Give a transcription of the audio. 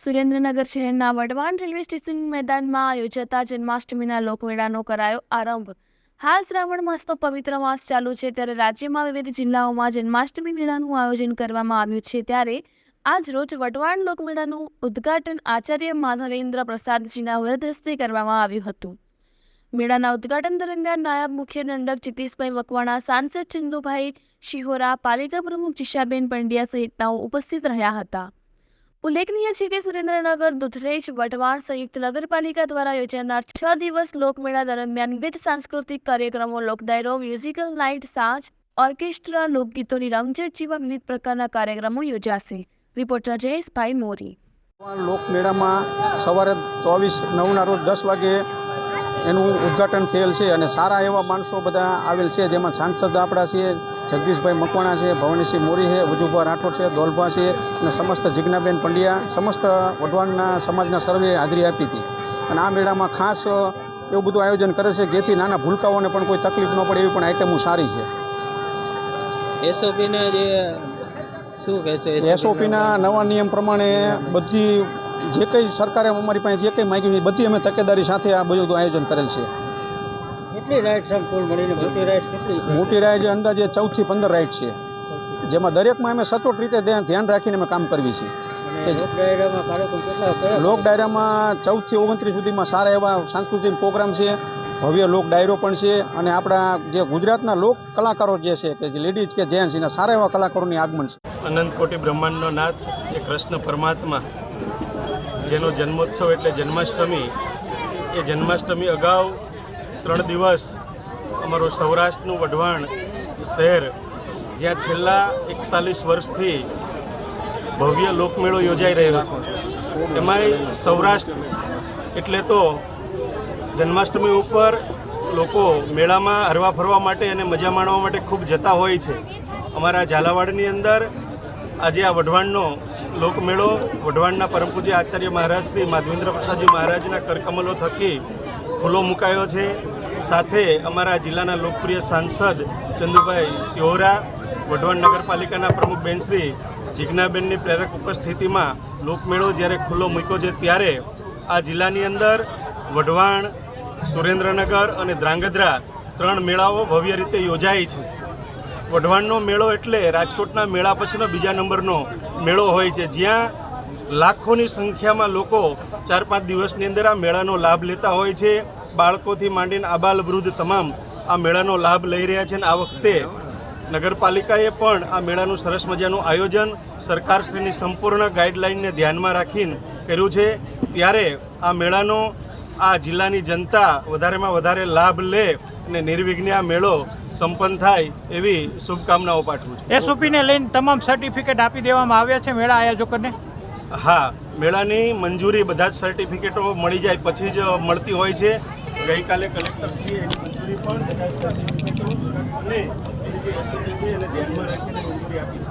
સુરેન્દ્રનગર શહેરના Wadhwan railway station મેદાનમાં યોજાતા જન્માષ્ટમીના લોકમેળાનો કરાયો આરંભ. હાલ શ્રાવણ માસનો પવિત્ર માસ ચાલુ છે, ત્યારે રાજ્યમાં વિવિધ જિલ્લાઓમાં જન્માષ્ટમી મેળાનું આયોજન કરવામાં આવ્યું છે, ત્યારે આજ રોજ વઢવાણ લોકમેળાનું ઉદ્ઘાટન આચાર્ય માધવેન્દ્ર પ્રસાદજીના વરદ હસ્તે કરવામાં આવ્યું હતું. મેળાના ઉદ્ઘાટન દરમિયાન નાયબ મુખ્ય દંડક જીતેશભાઈ મકવાણા, સાંસદ ચંદુભાઈ શિહોરા, પાલિકા પ્રમુખ જીશાબેન પંડ્યા સહિતનાઓ ઉપસ્થિત રહ્યા હતા. ઉલ્લેખનીય છે કે સુરેન્દ્રનગર, દુધરેજ, વઢવાણ સંયુક્ત નગરપાલિકા દ્વારા યોજાનાર છ દિવસ લોકમેળા દરમિયાન વિવિધ સાંસ્કૃતિક કાર્યક્રમો, લોકડાયરો, મ્યુઝિકલ નાઇટ, સાંજ, ઓર્કેસ્ટ્રા, લોકગીતોની રમઝટ જેવા વિવિધ પ્રકારના કાર્યક્રમો યોજાશે. રિપોર્ટર જયેશભાઈ મોરી. લોકમેળામાં સવારે ચોવીસ, નવના રોજ દસ વાગે એનું ઉદ્ઘાટન થયેલ છે અને સારા એવા માણસો બધા આવેલ છે જેમાં સાંસદ આપણા છે જગદીશભાઈ મકવાણા છે ભવાનીસિંહ મોરી છે વજુભા રાઠોડ છે દોલભા છે અને સમસ્ત જિજ્ઞાબેન પંડ્યા સમસ્ત વઢવાણના સમાજના સર્વે હાજરી આપી હતી. અને આ મેળામાં ખાસ એવું બધું આયોજન કરે છે જેથી નાના ભૂલકાઓને પણ કોઈ તકલીફ ન પડે એવી પણ આઈટમો સારી છે. એસઓપીના જે શું કહેશો એસઓપીના? નવા નિયમ પ્રમાણે બધી જે કંઈ સરકારે અમારી પાસે જે કંઈ માગ્યું છે બધી અમે તકેદારી સાથે આ બધું આયોજન કરેલ છે. કેટલી રાઈડ છે કુલ મળીને મોટી રાઈડ કેટલી છે? મોટી રાઈડ અંદાજે ચૌદથી પંદર રાઈડ છે. જેમાં દરેકમાં અમે સચોટ રીતે ધ્યાન ધ્યાન રાખીને અમે કામ કરવી છીએ અને લોક ડાયરામાં કાર્યક્રમ કેટલા કયા લોક ડાયરામાં ચૌદથી ઓગણત્રીસ સુધીમાં સારા એવા સાંસ્કૃતિક પ્રોગ્રામ છે. ભવ્ય લોક ડાયરો પણ છે અને આપણા જે ગુજરાતના લોક કલાકારો જે છે કે જે લેડીઝ કે જેન્ટ્સ એના સારા એવા કલાકારોની આગમન છે. અનંત કોટી બ્રહ્માંડનો નાથ એ કૃષ્ણ પરમાત્મા જેનો જન્મોત્સવ એટલે જન્માષ્ટમી એ જન્માષ્ટમી અગાઉ ત્રણ દિવસ અમારું સૌરાષ્ટ્રનું વઢવાણ શહેર, જ્યાં છેલ્લા એકતાલીસ વર્ષથી ભવ્ય લોકમેળો યોજાઈ રહ્યો છે. એમાંય સૌરાષ્ટ્ર એટલે તો જન્માષ્ટમી ઉપર લોકો મેળામાં હરવા ફરવા માટે અને મજા માણવા માટે ખૂબ જતા હોય છે. અમારા ઝાલાવાડની અંદર આજે આ વઢવાણનો લોકમેળો, વઢવાણના પરમ આચાર્ય મહારાજ શ્રી માધવેન્દ્ર પ્રસાદજી મહારાજના કરકમલો થકી ખુલ્લો મુકાયો છે. સાથે અમારા જિલ્લાના લોકપ્રિય સાંસદ ચંદુભાઈ સિહોરા, વઢવાણ નગરપાલિકાના પ્રમુખ બેનશ્રી જિજ્ઞાબેનની પ્રેરક ઉપસ્થિતિમાં લોકમેળો જ્યારે ખુલ્લો મૂક્યો છે ત્યારે આ જિલ્લાની અંદર વઢવાણ, સુરેન્દ્રનગર અને ધ્રાંગધ્રા ત્રણ મેળાઓ ભવ્ય રીતે યોજાય છે. વઢવાણનો મેળો એટલે રાજકોટના મેળા પછીનો બીજા નંબરનો મેળો હોય છે. જ્યાં લાખોની સંખ્યામાં લોકો ચાર પાંચ દિવસની અંદર આ મેળાનો લાભ લેતા હોય છે. બાળકોથી માંડીને આબાલ વૃદ્ધ તમામ આ મેળાનો લાભ લઈ રહ્યા છે અને આ વખતે નગરપાલિકાએ પણ આ મેળાનું સરસ મજાનું આયોજન સરકારશ્રીની સંપૂર્ણ ગાઈડલાઇનને ધ્યાનમાં રાખીને કર્યું છે. ત્યારે આ મેળાનો આ જિલ્લાની જનતા વધારેમાં વધારે લાભ લે અને નિર્વિઘ્ને આ મેળો સંપન્ન થાય એવી શુભકામનાઓ પાઠવું છું. એસઓપીને લઈને તમામ સર્ટિફિકેટ આપી દેવામાં આવ્યા છે મેળા આયોજકોને. હા મેળાની મંજૂરી બધા જ સર્ટિફિકેટો મળી જાય પછી જ મળતી હોય છે. ગઈકાલે કલેક્ટરશ્રીએ એની મંજૂરી પણ બધા સર્ટિફિકેટો અને જે રસીદ છે એને ધ્યાનમાં રાખીને મંજૂરી આપી છે.